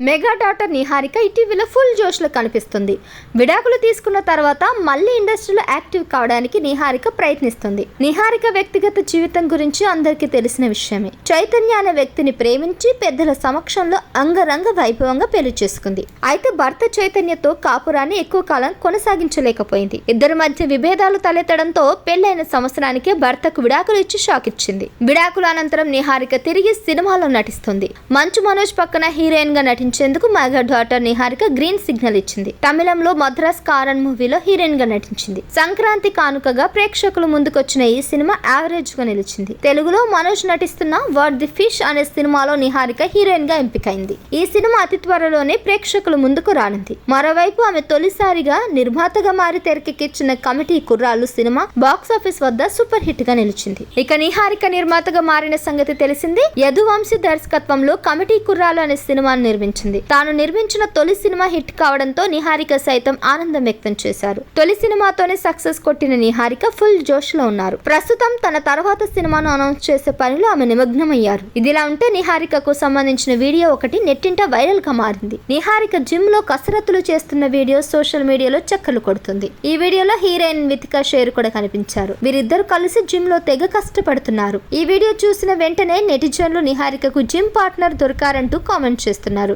Mega daughter Niharika ఇటీవల full జోష్లో కనిపిస్తుంది. విడాకులు తీసుకున్న తర్వాత మళ్ళీ ఇండస్ట్రీలో యాక్టివ్ కావడానికి నిహారిక ప్రయత్నిస్తుంది. నిహారిక వ్యక్తిగత జీవితం గురించి అందరికీ తెలిసిన విషయమే. చైతన్య అనే వ్యక్తిని ప్రేమించి పెద్దల సమక్షంలో అంగరంగ వైభవంగా పెళ్ళి చేసుకుంది. అయితే భర్త చైతన్యతో కాపురాన్ని ఎక్కువ కాలం కొనసాగించలేకపోయింది. ఇద్దరి మధ్య విభేదాలు తలెత్తడంతో పెళ్ళైన సంవత్సరానికే భర్తకు విడాకులు ఇచ్చి షాక్ ఇచ్చింది. విడాకుల అనంతరం నిహారిక తిరిగి సినిమాలో నటిస్తుంది. మంచు మనోజ్ పక్కన హీరోయిన్గా నటించేందుకు mega daughter Niharika green signal ఇచ్చింది. తమిళంలో మద్రాస్ కారన్ మూవీలో హీరోయిన్గా నటించింది. సంక్రాంతి కానుకగా ప్రేక్షకుల ముందుకొచ్చిన ఈ సినిమా యావరేజ్గా నిలిచింది. తెలుగులో మనోజ్ నటిస్తున్న వర్డ్ ది ఫిష్ అనే సినిమాలో నిహారిక హీరోయిన్గా ఎంపికైంది. ఈ సినిమా అతి త్వరలోనే ప్రేక్షకుల ముందుకు రానుంది. మరోవైపు ఆమె తొలిసారిగా నిర్మాతగా మారి తెరకెక్కించిన committee Kurrollu cinema box office వద్ద సూపర్ హిట్గా నిలిచింది. ఇక నిహారిక నిర్మాతగా మారిన సంగతి తెలిసింది. యదువంశీ దర్శకత్వంలో కమిటీ కుర్రాలు అనే సినిమాను నిర్మించింది తాను నిర్మించిన తొలి సినిమా హిట్ కావడంతో నిహారిక సైతం ఆనందం వ్యక్తం చేశారు. తొలి సినిమాతోనే సక్సెస్ కొట్టిన నిహారిక ఫుల్ జోష్లో ఉన్నారు. ప్రస్తుతం తన తర్వాత సినిమాను అనౌన్స్ చేసే పనిలో ఆమె నిమగ్నమయ్యారు. ఇదిలా ఉంటే నిహారికకు సంబంధించిన వీడియో ఒకటి నెట్టింట వైరల్గా మారింది. నిహారిక జిమ్లో కసరత్తులు చేస్తున్న వీడియో సోషల్ మీడియాలో చక్కర్లు కొడుతుంది. ఈ వీడియోలో హీరోయిన్ వితికా షేర్ కూడా కనిపించారు. వీరిద్దరు కలిసి జిమ్లో తెగ కష్టపడుతున్నారు. ఈ వీడియో చూసిన వెంటనే నెటిజన్లు నిహారికకు జిమ్ పార్ట్నర్ దొరికారంటూ కామెంట్ చేస్తున్నారు.